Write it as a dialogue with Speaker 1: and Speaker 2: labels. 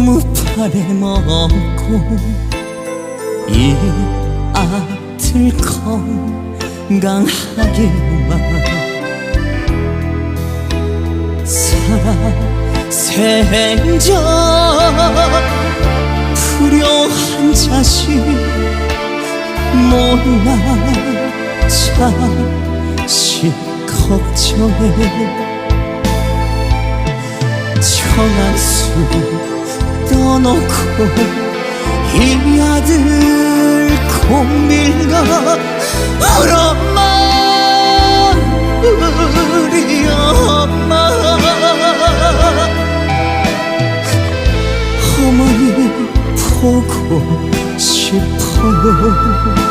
Speaker 1: 나무판에 먹고 이 아들 건강하게만 살아 생전 불효한 자식 몰라 자식 걱정해. 청아수 떠놓고 이 아들 공밀가 우리 엄마 우리 엄마. 어머니 보고 싶어요